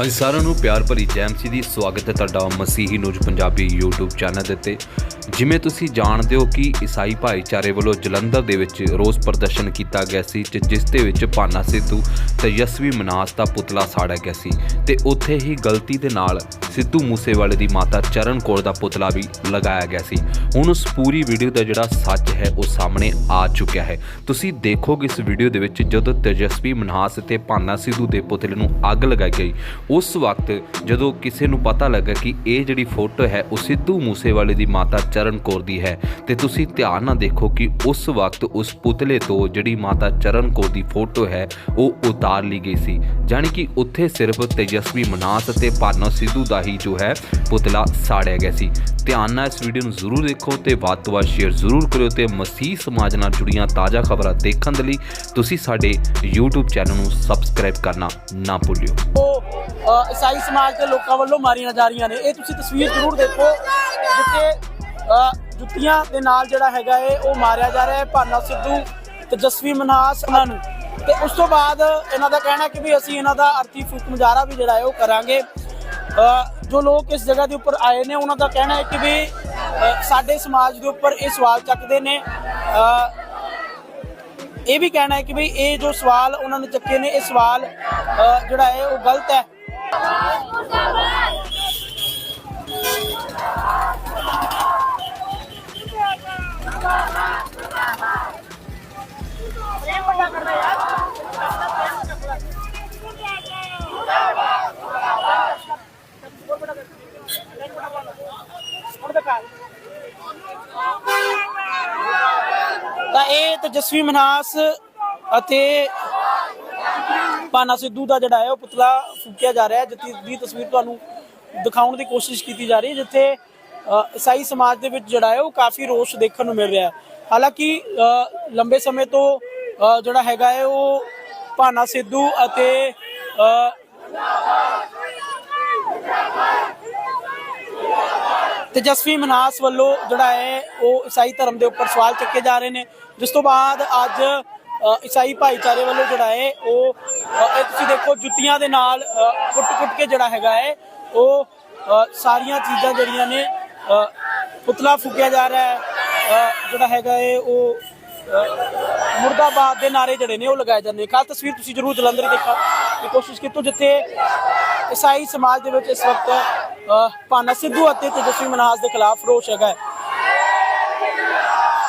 ਹਾਂਜੀ, ਸਾਰਿਆਂ ਨੂੰ ਪਿਆਰ ਭਰੀ ਜੈਮਸੀ ਦੀ ਸਵਾਗਤ ਹੈ। ਤੁਹਾਡਾ Masihi news Punjabi YouTube channel ਦੇ ਉੱਤੇ। ਜਿਵੇਂ ਤੁਸੀਂ ਜਾਣਦੇ ਹੋ ਕਿ ਈਸਾਈ ਭਾਈਚਾਰੇ ਵੱਲੋਂ ਜਲੰਧਰ ਦੇ ਵਿੱਚ ਰੋਸ ਪ੍ਰਦਰਸ਼ਨ ਕੀਤਾ ਗਿਆ ਸੀ ਤੇ ਜਿਸ ਦੇ ਵਿੱਚ ਭਾਨਾ ਸਿੱਧੂ ਤੇ ਯਸ਼ਵੀ ਮਨਾਸ ਦਾ ਪੁਤਲਾ ਸਾੜਿਆ ਗਿਆ ਸੀ ਤੇ ਉੱਥੇ ਹੀ ਗਲਤੀ ਦੇ ਨਾਲ ਸਿੱਧੂ ਮੂਸੇਵਾਲੇ ਦੀ ਮਾਤਾ ਚਰਨ ਕੌਰ ਦਾ ਪੁਤਲਾ ਵੀ ਲਗਾਇਆ ਗਿਆ ਸੀ। ਹੁਣ ਉਸ ਪੂਰੀ ਵੀਡੀਓ ਦਾ ਜਿਹੜਾ ਸੱਚ ਹੈ, ਉਹ ਸਾਹਮਣੇ ਆ ਚੁੱਕਿਆ ਹੈ। ਤੁਸੀਂ ਦੇਖੋਗੇ ਇਸ ਵੀਡੀਓ ਦੇ ਵਿੱਚ ਜਦੋਂ ਤੇਜਸਵੀ ਮਨਹਾਸ ਤੇ ਭਾਨਾ ਸਿੱਧੂ ਦੇ ਪੁਤਲੇ ਨੂੰ ਅੱਗ ਲਗਾਈ ਗਈ, ਉਸ ਵਕਤ ਜਦੋਂ ਕਿਸੇ ਨੂੰ ਪਤਾ ਲੱਗਾ ਕਿ ਇਹ ਜਿਹੜੀ ਫੋਟੋ ਹੈ, ਉਹ ਸਿੱਧੂ ਮੂਸੇਵਾਲੇ ਦੀ ਮਾਤਾ ਚਰਨ ਕੌਰ ਦੀ ਹੈ। ਤੇ ਤੁਸੀਂ ਧਿਆਨ ਨਾਲ ਦੇਖੋ ਕਿ ਉਸ ਵਕਤ ਉਸ ਪੁਤਲੇ ਤੋਂ ਜਿਹੜੀ ਮਾਤਾ ਚਰਨ ਕੌਰ ਦੀ ਫੋਟੋ ਹੈ, ਉਹ ਉਤਾਰ ਲਈ ਗਈ ਸੀ। ਜਾਣੀ ਕਿ ਉੱਥੇ ਸਿਰਫ ਤੇਜਸਵੀ ਮਨਾਸ ਅਤੇ ਭਾਨਾ ਸਿੱਧੂ ਦਾ ਹੀ ਜੋ ਹੈ, ਪੁਤਲਾ ਸਾੜਿਆ ਗਿਆ ਸੀ। ਧਿਆਨ ਨਾਲ ਇਸ ਵੀਡੀਓ ਨੂੰ ਜ਼ਰੂਰ ਦੇਖੋ ਤੇ ਵੱਧ ਤੋਂ ਵੱਧ ਸ਼ੇਅਰ ਜ਼ਰੂਰ ਕਰਿਓ ਤੇ ਮਸੀਹ ਸਮਾਜ ਨਾਲ ਜੁੜੀਆਂ ਤਾਜ਼ਾ ਖਬਰਾਂ ਦੇਖਣ ਦੇ ਲਈ ਤੁਸੀਂ ਸਾਡੇ YouTube ਚੈਨਲ ਨੂੰ ਸਬਸਕ੍ਰਾਈਬ ਕਰਨਾ ਨਾ ਭੁੱਲਿਓ। ਉਹ ਈਸਾਈ ਸਮਾਜ ਦੇ ਲੋਕਾਂ ਵੱਲੋਂ ਮਾਰੀਆਂ ਜਾ ਰਹੀਆਂ ਨੇ। ਇਹ ਤੁਸੀਂ ਤਸਵੀਰ ਜ਼ਰੂਰ ਦੇਖੋ, ਜਿੱਥੇ ਜੁੱਤੀਆਂ ਦੇ ਨਾਲ ਜਿਹੜਾ ਹੈਗਾ ਏ, ਉਹ ਮਾਰਿਆ ਜਾ ਰਿਹਾ ਹੈ ਭਾਨਾ ਸਿੱਧੂ ਤੇਜਸਵੀ ਮਨਾਸ ਉਹਨਾਂ ਨੂੰ। ਤੇ ਉਸ ਤੋਂ ਬਾਅਦ ਇਹਨਾਂ ਦਾ ਕਹਿਣਾ ਕਿ ਵੀ ਅਸੀਂ ਇਹਨਾਂ ਦਾ ਅਰਥੀ ਫੂਕ ਮੁਜ਼ਾਹਰਾ ਵੀ ਜਿਹੜਾ ਹੈ ਉਹ ਕਰਾਂਗੇ। ਜੋ ਲੋਕ ਇਸ ਜਗ੍ਹਾ ਦੇ ਉੱਪਰ ਆਏ ਨੇ, ਉਹਨਾਂ ਦਾ ਕਹਿਣਾ ਹੈ ਕਿ ਵੀ ਸਾਡੇ ਸਮਾਜ ਦੇ ਉੱਪਰ ਇਹ ਸਵਾਲ ਚੱਕਦੇ ਨੇ। ਇਹ ਵੀ ਕਹਿਣਾ ਹੈ ਕਿ ਵੀ ਇਹ ਜੋ ਸਵਾਲ ਉਹਨਾਂ ਨੇ ਚੱਕੇ ਨੇ, ਇਹ ਸਵਾਲ ਜਿਹੜਾ ਹੈ ਉਹ ਗਲਤ ਹੈ ਤਾਂ ਇਹ ਤੇਜਸਵੀ ਮਨਹਾਸ ਅਤੇ ਪਾਨਾ ਸਿੱਧੂ ਦਾ ਜਿਹੜਾ ਹੈ ਉਹ ਪੁਤਲਾ ਫੂਕਿਆ ਜਾ ਰਿਹਾ ਹੈ ਜਿੱਥੇ ਦੀ ਤਸਵੀਰ ਤੁਹਾਨੂੰ ਦਿਖਾਉਣ ਦੀ ਕੋਸ਼ਿਸ਼ ਕੀਤੀ ਜਾ ਰਹੀ ਹੈ ਜਿੱਥੇ ਈਸਾਈ ਸਮਾਜ ਦੇ ਵਿੱਚ ਜਿਹੜਾ ਹੈ ਉਹ ਕਾਫੀ ਰੋਸ਼ ਦੇਖਣ ਨੂੰ ਮਿਲ ਰਿਹਾ ਹੈ। ਹਾਲਾਂਕਿ ਅ, ਲੰਬੇ ਸਮੇਂ ਤੋਂ ਜਿਹੜਾ ਹੈਗਾ ਹੈ ਉਹ ਪਾਨਾ ਸਿੱਧੂ ਅਤੇ ਤੇਜਸਵੀ ਮਨਾਸ ਵੱਲੋਂ ਜਿਹੜਾ ਹੈ, ਉਹ ਈਸਾਈ ਧਰਮ ਦੇ ਉੱਪਰ ਸਵਾਲ ਚੱਕੇ ਜਾ ਰਹੇ ਨੇ। ਜਿਸ ਤੋਂ ਬਾਅਦ ਅੱਜ ਈਸਾਈ ਭਾਈਚਾਰੇ ਵੱਲੋਂ ਜਿਹੜਾ ਹੈ, ਉਹ ਇਹ ਤੁਸੀਂ ਦੇਖੋ, ਜੁੱਤੀਆਂ ਦੇ ਨਾਲ ਕੁੱਟ-ਕੁੱਟ ਕੇ ਜਿਹੜਾ ਹੈਗਾ ਹੈ, ਉਹ ਸਾਰੀਆਂ ਚੀਜ਼ਾਂ ਜਿਹੜੀਆਂ ਨੇ ਪੁਤਲਾ ਫੂਕਿਆ ਜਾ ਰਿਹਾ ਹੈ। ਜਿਹੜਾ ਹੈਗਾ ਹੈ, ਉਹ ਮੁਰਦਾਬਾਦ ਦੇ ਨਾਰੇ ਜਿਹੜੇ ਨੇ ਉਹ ਲਗਾਏ ਜਾਂਦੇ ਨੇ। ਕੱਲ ਤਸਵੀਰ ਤੁਸੀਂ ਜ਼ਰੂਰ ਜਲੰਧਰ ਦੀ ਦੇਖਣ ਦੀ ਕੋਸ਼ਿਸ਼ ਕੀਤੀ ਜਿੱਥੇ ਈਸਾਈ ਸਮਾਜ ਦੇ ਵਿੱਚ ਇਸ ਵਕਤ ਅ, ਭਾਨਾ ਸਿੱਧੂ ਅਤੇ ਤੇਜਸਵੀ ਮਨਾਸ ਦੇ ਖਿਲਾਫ ਰੋਸ਼ ਹੈਗਾ ਹੈ।